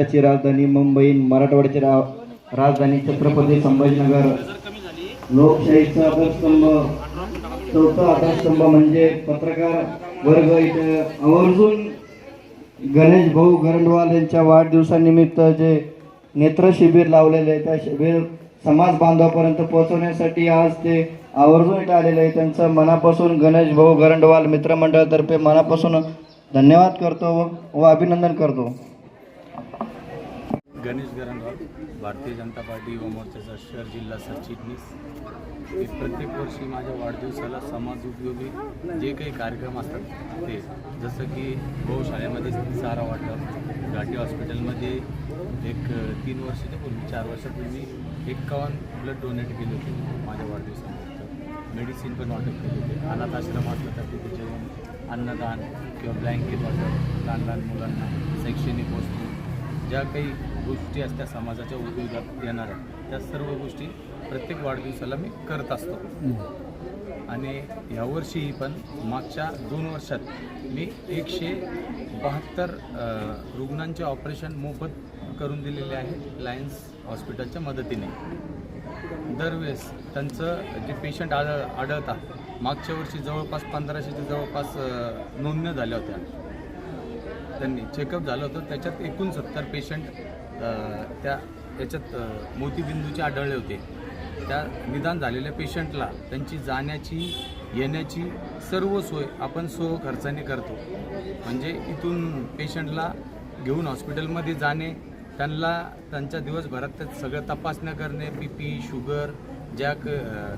महाराष्ट्राची राजधानी मुंबई मराठवाड्याची रा राजधानी छत्रपती संभाजीनगर. लोकशाहीचा आधारस्तंभ चौथा आधारस्तंभ म्हणजे पत्रकार वर्ग इथे. आवर्जून गणेश भाऊ गरंडवाल यांच्या वाढदिवसानिमित्त जे नेत्र शिबिर लावलेले आहे त्या शिबिर समाज बांधवापर्यंत पोहोचवण्यासाठी आज ते आवर्जून इथे आलेले आहे त्यांचं मनापासून गणेश भाऊ गरंडवाल मित्रमंडळातर्फे मनापासून धन्यवाद करतो व- व अभिनंदन करतो. गणेश गरणराव भारतीय जनता पार्टी युवा मोर्चाचा शहर जिल्हा सरचिटणीस. मी प्रत्येक वर्षी माझ्या वाढदिवसाला समाज उपयोगी जे काही कार्यक्रम असतात ते जसं की गौशाळेमध्ये चारा वाटप घाटी हॉस्पिटलमध्ये एक तीन वर्षाच्या पूर्वी चार वर्षापूर्वी एक्कावन्न ब्लड डोनेट केले होते माझ्या वाढदिवसानिमित्त. मेडिसिन पण वाटप केले होते. अनाथ आश्रम असलं तर तिथे जेवण अन्नदान किंवा ब्लँकेट वाटप लहान लहान मुलांना शैक्षणिक वस्तू ज्या काही गोष्टी असतात समाजाच्या उपयोगात येणाऱ्या त्या सर्व गोष्टी प्रत्येक वाढदिवसाला मी करत असतो. आणि यावर्षीही पण मागच्या दोन वर्षात मी एकशे बहात्तर रुग्णांचे ऑपरेशन मोफत करून दिलेले आहे लायन्स हॉस्पिटलच्या मदतीने. दरवेळेस त्यांचं जे पेशंट आढळ आढळतात मागच्या वर्षी जवळपास पंधराशेच्या जवळपास नोंदण्या झाल्या होत्या. त्यांनी चेकअप झालं होतं त्याच्यात एकूण सत्तर पेशंट त्या याच्यात मोतीबिंदूचे आढळले होते. त्या निदान झालेल्या पेशंटला त्यांची जाण्याची येण्याची सर्व सोय आपण सो खर्चाने करतो. म्हणजे इथून पेशंटला घेऊन हॉस्पिटलमध्ये जाणे त्यांना त्यांच्या दिवसभरात त्या सगळं तपासण्या करणे बी पी शुगर ज्या क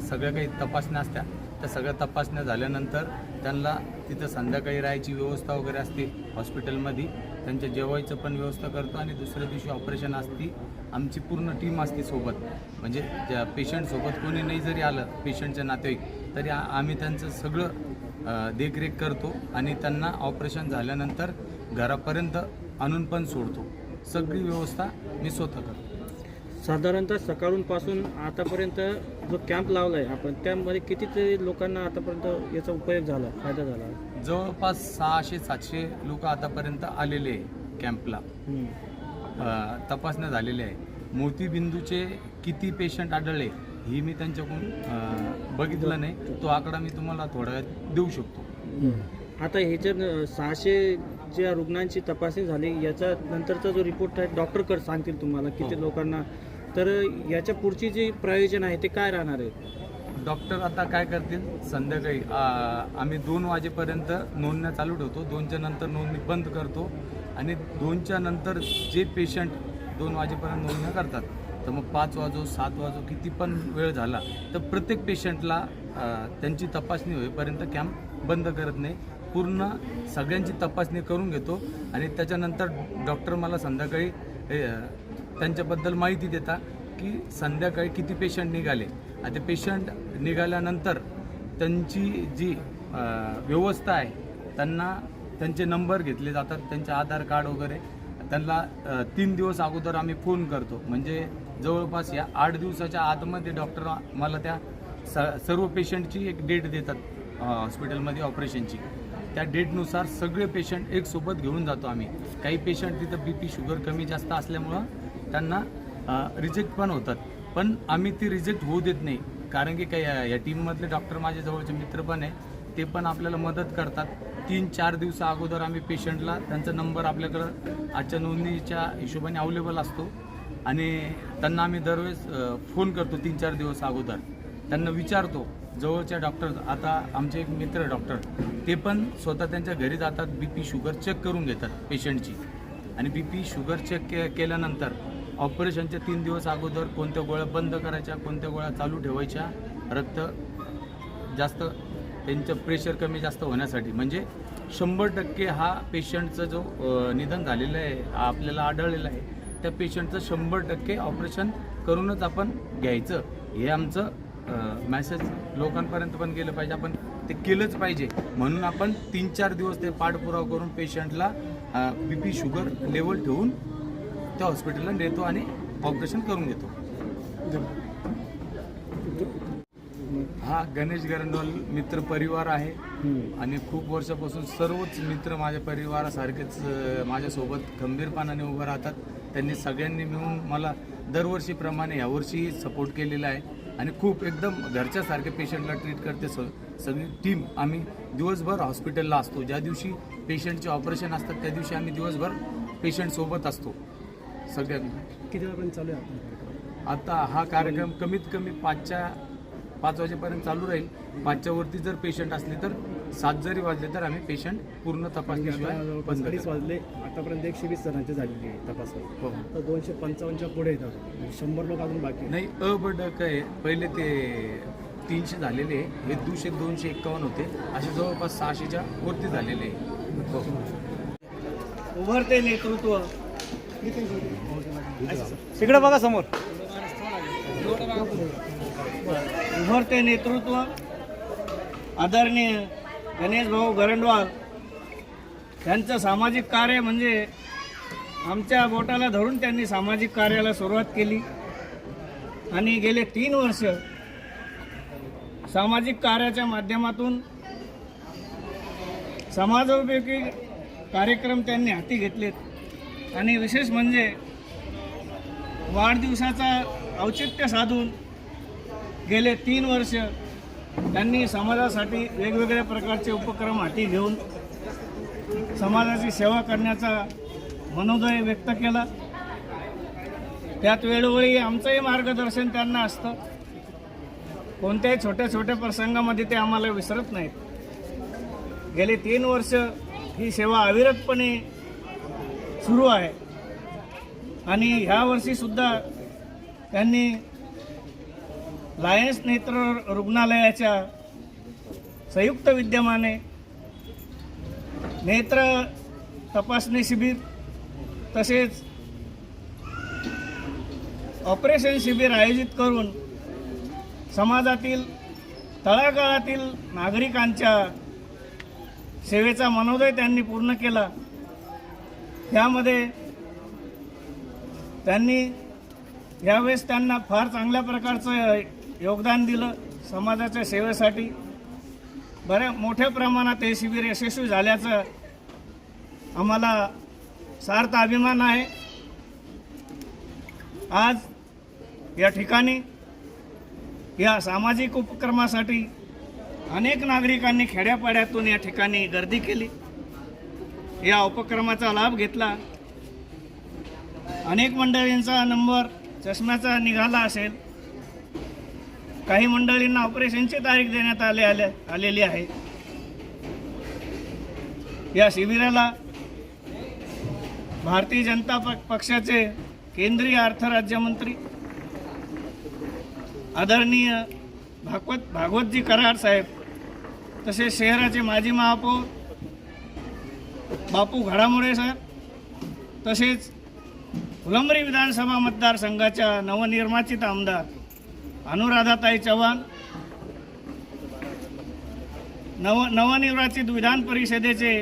सगळ्या काही तपासण्या असत्या त्या सगळ्या तपासण्या झाल्यानंतर त्यांना तिथं संध्याकाळी राहायची व्यवस्था वगैरे असते हॉस्पिटलमध्ये. त्यांच्या जेवायचं पण व्यवस्था करतो आणि दुसऱ्या दिवशी ऑपरेशन असते. आमची पूर्ण टीम असते सोबत. म्हणजे त्या पेशंटसोबत कोणी नाही जरी आलं पेशंटच्या नातेवाईक तरी आम्ही त्यांचं सगळं देखरेख करतो आणि त्यांना ऑपरेशन झाल्यानंतर घरापर्यंत आणून पण सोडतो. सगळी व्यवस्था मी स्वतः करतो. साधारणतः सकाळून पासून आतापर्यंत जो कॅम्प लावला आहे आपण त्यामध्ये किती तरी लोकांना आतापर्यंत याचा उपयोग झाला फायदा झाला? जवळपास सहाशे सातशे लोक आतापर्यंत आलेले आहे कॅम्पला तपासण्या झालेल्या आहे मोतीबिंदूचे किती पेशंट आढळले ही मी त्यांच्याकडून बघितलं नाही. तो आकडा मी तुम्हाला वेळात देऊ शकतो. आता ह्याच्यात सहाशे ज्या रुग्णांची तपासणी झाली याच्या नंतरचा जो रिपोर्ट आहे डॉक्टरकडे सांगतील तुम्हाला किती हो. लोकांना तर याच्या पुढची जी प्रयोजन आहे ते काय राहणार आहे? डॉक्टर आता काय करतील? संध्याकाळी आ, आम्ही दोन वाजेपर्यंत नोंदण्या चालू ठेवतो. दोनच्या नंतर नोंदणी बंद करतो. आणि दोनच्या नंतर जे पेशंट दोन वाजेपर्यंत नोंदण्या करतात तर मग पाच वाजो सात वाजो किती पण वेळ झाला तर प्रत्येक पेशंटला आ, त्यांची तपासणी होईपर्यंत कॅम्प बंद करत नाही. पूर्ण सगळ्यांची तपासणी करून घेतो. आणि त्याच्यानंतर डॉक्टर मला संध्याकाळी ए, त्यांच्याबद्दल माहिती देता की संध्याकाळी किती पेशंट निघाले. आणि ते पेशंट निघाल्यानंतर त्यांची जी व्यवस्था आहे त्यांना त्यांचे नंबर घेतले जातात त्यांचे आधार कार्ड वगैरे. त्यांना तीन दिवस अगोदर आम्ही फोन करतो. म्हणजे जवळपास या आठ दिवसाच्या आतमध्ये डॉक्टर मला त्या स सर्व पेशंटची एक डेट देतात हॉस्पिटलमध्ये ऑपरेशनची त्या डेटनुसार सगळे पेशंट एकसोबत घेऊन जातो आम्ही. काही पेशंट तिथं बी पी शुगर कमी जास्त असल्यामुळं त्यांना रिजेक्ट पण होतात. पण आम्ही ती रिजेक्ट होऊ देत नाही. कारण की काही या टीममधले डॉक्टर माझ्या जवळचे मित्र पण आहे ते पण आपल्याला मदत करतात. तीन चार दिवसा अगोदर आम्ही पेशंटला त्यांचा नंबर आपल्याकडं आजच्या नोंदणीच्या हिशोबाने अवेलेबल असतो. आणि त्यांना आम्ही दरवेळेस फोन करतो तीन चार दिवस अगोदर. त्यांना विचारतो जवळच्या डॉक्टर आता आमचे एक मित्र डॉक्टर ते पण स्वतः त्यांच्या घरी जातात बी पी शुगर चेक करून घेतात पेशंटची आणि बी पी शुगर चेक के केल्यानंतर ऑपरेशनच्या तीन दिवस अगोदर कोणत्या गोळ्या बंद करायच्या कोणत्या गोळ्या चालू ठेवायच्या रक्त जास्त त्यांचं प्रेशर कमी जास्त होण्यासाठी. म्हणजे शंभर टक्के हा पेशंटचं जो निधन झालेलं आहे आपल्याला आढळलेलं आहे त्या पेशंटचं शंभर टक्के ऑपरेशन करूनच आपण घ्यायचं. हे आमचं मॅसेज लोकांपर्यंत पण गेलं पाहिजे. आपण ते केलंच पाहिजे. म्हणून आपण तीन चार दिवस ते पाठपुरावा करून पेशंटला बी पी शुगर लेवल ठेवून त्या हॉस्पिटलला नेतो आणि ऑपरेशन करून घेतो. हा गणेश गरंडोल मित्र परिवार आहे. आणि खूप वर्षापासून सर्वच मित्र माझ्या परिवारासारखेच माझ्यासोबत खंबीरपणाने उभं राहतात. त्यांनी सगळ्यांनी मिळून मला दरवर्षीप्रमाणे यावर्षीही सपोर्ट केलेला आहे. आणि खूप एकदम घरच्यासारखे पेशंटला ट्रीट करते स सगळी टीम आम्ही दिवसभर हॉस्पिटलला असतो. ज्या दिवशी पेशंटचे ऑपरेशन असतात त्या दिवशी आम्ही दिवसभर पेशंटसोबत असतो. सगळ्यांना किती वेळापर्यंत चालू आहे? आता हा कार्यक्रम कमीत कमी पाचच्या पाच वाजेपर्यंत चालू राहील पाचच्या वरती जर पेशंट असले तर सात जरी वाजले तर आम्ही पेशंट पूर्ण तपासणीशिवाय अडीच करतो. वाजले आतापर्यंत एकशे वीस जणांची झालेली आहे तपासणी हो. तर दोनशे पंचावन्नच्या पुढे येतात म्हणजे शंभर लोक अजून बाकी. नाही अ बट काय पहिले ते तीनशे झालेले आहे. हे दुशे दोनशे एक्कावन्न होते असे जवळपास सहाशेच्या वरती झालेले आहे. हो उभरते नेतृत्व तिकडे बघा समोर. उभरते नेतृत्व. आदरणीय गणेश भाऊ गरंडवाल. त्यांचं सामाजिक कार्य म्हणजे आमच्या बोटाला धरून त्यांनी सामाजिक कार्याला सुरुवात केली. आणि गेले तीन वर्ष सामाजिक कार्याच्या माध्यमातून समाजोपयोगी कार्यक्रम त्यांनी हाती घेतलेत. आणि विशेष म्हणजे वाढदिवसाचा औचित्य साधून गेले तीन वर्ष त्यांनी समाजासाठी वेगवेगळ्या प्रकारचे उपक्रम हाती घेऊन समाजाची सेवा करण्याचा मनोदय व्यक्त केला. त्यात वेळोवेळी आमचंही मार्गदर्शन त्यांना असतं. कोणत्याही छोट्या छोट्या प्रसंगामध्ये ते आम्हाला विसरत नाहीत. गेली तीन वर्ष ही सेवा अविरतपणे सुरू आहे. आणि ह्या वर्षीसुद्धा त्यांनी लायन्स नेत्र रुग्णालयाच्या संयुक्त विद्यमाने नेत्र तपासणी शिबिर तसेच ऑपरेशन शिबिर आयोजित करून समाजातील तळागाळातील नागरिकांच्या सेवेचा मनोदय त्यांनी पूर्ण केला. त्यामध्ये त्यांनी यावेळेस त्यांना फार चांगल्या प्रकारचं योगदान दिलं समाजाच्या सेवेसाठी. बऱ्या मोठ्या प्रमाणात हे शिबिर यशस्वी झाल्याचं आम्हाला सार्थ अभिमान आहे. आज या ठिकाणी या सामाजिक उपक्रमासाठी अनेक नागरिकांनी खेड्यापाड्यातून या ठिकाणी गर्दी केली. या उपक्रमाचा लाभ घेतला. अनेक मंडळींचा नंबर चष्म्याचा निघाला असेल. काही मंडळींना ऑपरेशनची तारीख देण्यात आले आले आलेली आहे. या शिबिराला भारतीय जनता प- पक्षाचे केंद्रीय अर्थ राज्यमंत्री आदरणीय भागवत भागवतजी कराड साहेब तसेच शहराचे माजी महापौर बापू घडामोडे सर. तसेच फुलंबरी विधानसभा मतदारसंघाच्या नवनिर्वाचित आमदार अनुराधाताई चव्हाण नव नवनिर्वाचित विधान परिषदेचे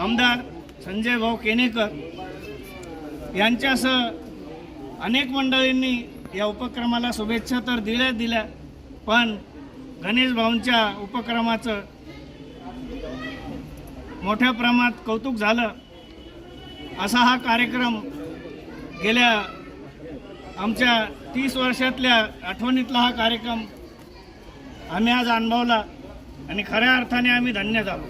आमदार संजय भाऊ केनेकर यांच्यासह अनेक मंडळींनी या उपक्रमाला शुभेच्छा तर दिल्या दिल्या पण गणेश भाऊंच्या उपक्रमाचं मोठ्या प्रमाणात कौतुक झालं. असा हा कार्यक्रम गेल्या आमच्या तीस वर्षातल्या आठवणीतला हा कार्यक्रम आम्ही आज अनुभवला आणि खऱ्या अर्थाने आम्ही धन्य झालो.